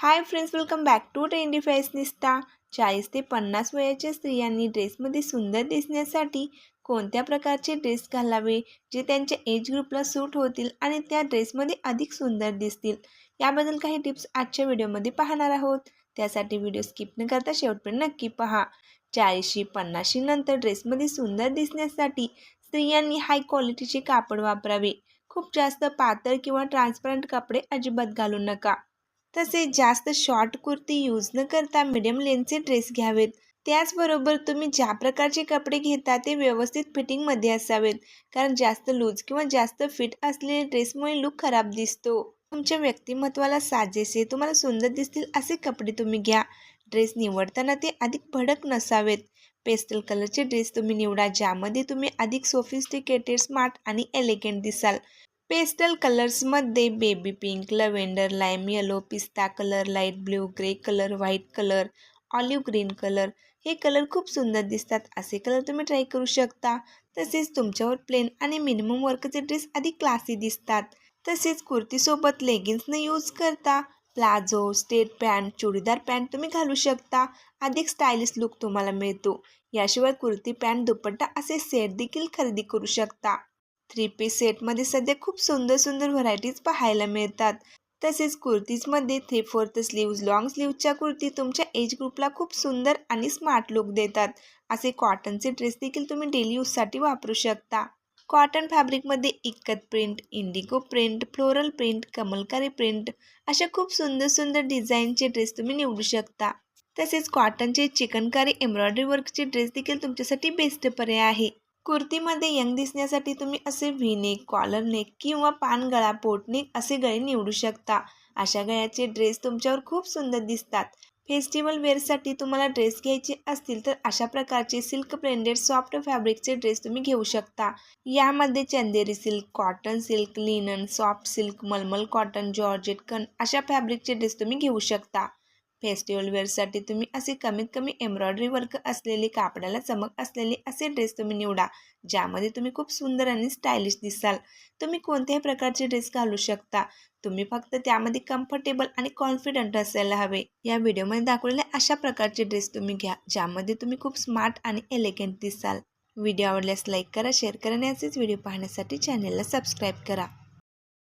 Hi friends welcome back to trendy fashionista चाळीस ते पन्नास वयाच्या स्त्रियांनी ड्रेसमध्ये सुंदर दिसण्यासाठी कोणत्या प्रकारचे ड्रेस घालावे जे त्यांच्या एज ग्रुपला सूट होतील आणि त्या ड्रेसमध्ये अधिक सुंदर दिसतील याबद्दल काही टिप्स आजच्या व्हिडिओमध्ये पाहणार आहोत. त्यासाठी व्हिडिओ स्किप न करता शेवटपर्यंत नक्की पहा. चाळीसशी पन्नासशी नंतर ड्रेसमध्ये सुंदर दिसण्यासाठी स्त्रियांनी हाय क्वालिटीचे कापड वापरावे. खूप जास्त पातळ किंवा ट्रान्सपरंट कपडे अजिबात घालू नका. तसेच जास्त शॉर्ट कुर्ती यूज न करता मिडियम लेनचे ड्रेस घ्यावेत. त्याचबरोबर तुम्ही ज्या प्रकारचे कपडे घेता ते व्यवस्थित फिटिंगमध्ये असावेत. कारण जास्त लूज किंवा जास्त फिट असलेले ड्रेसमुळे लुक खराब दिसतो. तुमच्या व्यक्तिमत्वाला साजेसे तुम्हाला सुंदर दिसतील असे कपडे तुम्ही घ्या. ड्रेस निवडताना ते अधिक भडक नसावेत. पेस्टल कलरचे ड्रेस तुम्ही निवडा ज्यामध्ये तुम्ही अधिक सोफिस्टिकेटेड स्मार्ट आणि एलिगंट दिसाल. Pastel कलर्समध्ये baby pink lavender lime yellow पिस्ता colour light blue grey colour white colour olive green colour. हे कलर खूप सुंदर दिसतात. असे कलर तुम्ही ट्राय करू शकता. तसेच तुमच्यावर प्लेन आणि मिनिमम वर्कचे ड्रेस अधिक क्लासी दिसतात. तसेच कुर्तीसोबत लेगिन्सने यूज करता palazzo straight pant churidar pant तुम्ही घालू शकता. अधिक स्टायलिश लुक तुम्हाला मिळतो. याशिवाय कुर्ती पॅन्ट दुपट्टा असे सेट देखील खरेदी करू शकता. थ्री पीस सेटमध्ये सध्या खूप सुंदर सुंदर व्हरायटीज पाहायला मिळतात. तसेच कुर्तीजमध्ये थ्री फोर्थ स्लीव्ज लाँग स्लीव्जच्या कुर्ती तुमच्या एज ग्रुपला खूप सुंदर आणि स्मार्ट लुक देतात. असे कॉटनचे ड्रेस देखील तुम्ही डेली यूजसाठी वापरू शकता. Cotton फॅब्रिकमध्ये ikat print indigo print floral print कमलकारी print अशा खूप सुंदर सुंदर डिझाईनचे ड्रेस तुम्ही निवडू शकता. तसेच कॉटनचे चिकनकारी एम्ब्रॉयडरी वर्कचे ड्रेस देखील तुमच्यासाठी बेस्ट पर्याय आहे. कुर्तीमध्ये यंग दिसण्यासाठी तुम्ही असे व्हीनेक कॉलर नेक किंवा पानगळा पोटनेक असे गळे निवडू शकता. अशा गळ्याचे ड्रेस तुमच्यावर खूप सुंदर दिसतात. फेस्टिवल वेअरसाठी तुम्हाला ड्रेस घ्यायचे असतील तर अशा प्रकारचे सिल्क ब्लेंडेड सॉफ्ट फॅब्रिकचे ड्रेस तुम्ही घेऊ शकता. यामध्ये Chanderi silk cotton silk linen soft silk मलमल कॉटन जॉर्जेट कन अशा फॅब्रिकचे ड्रेस तुम्ही घेऊ शकता. फेस्टिवल वेअरसाठी तुम्ही असे कमीत कमी एम्ब्रॉयडरी वर्क असलेले कापडाला चमक असलेले असे ड्रेस तुम्ही निवडा ज्यामध्ये तुम्ही खूप सुंदर आणि स्टायलिश दिसाल. तुम्ही कोणत्याही प्रकारचे ड्रेस घालू शकता. तुम्ही फक्त त्यामध्ये कम्फर्टेबल आणि कॉन्फिडंट असायला हवे. या व्हिडिओमध्ये दाखवलेल्या अशा प्रकारचे ड्रेस तुम्ही घ्या ज्यामध्ये तुम्ही खूप स्मार्ट आणि एलिगंट दिसाल. व्हिडिओ आवडल्यास लाईक करा शेअर करा आणि असेच व्हिडिओ पाहण्यासाठी चॅनलला सबस्क्राईब करा.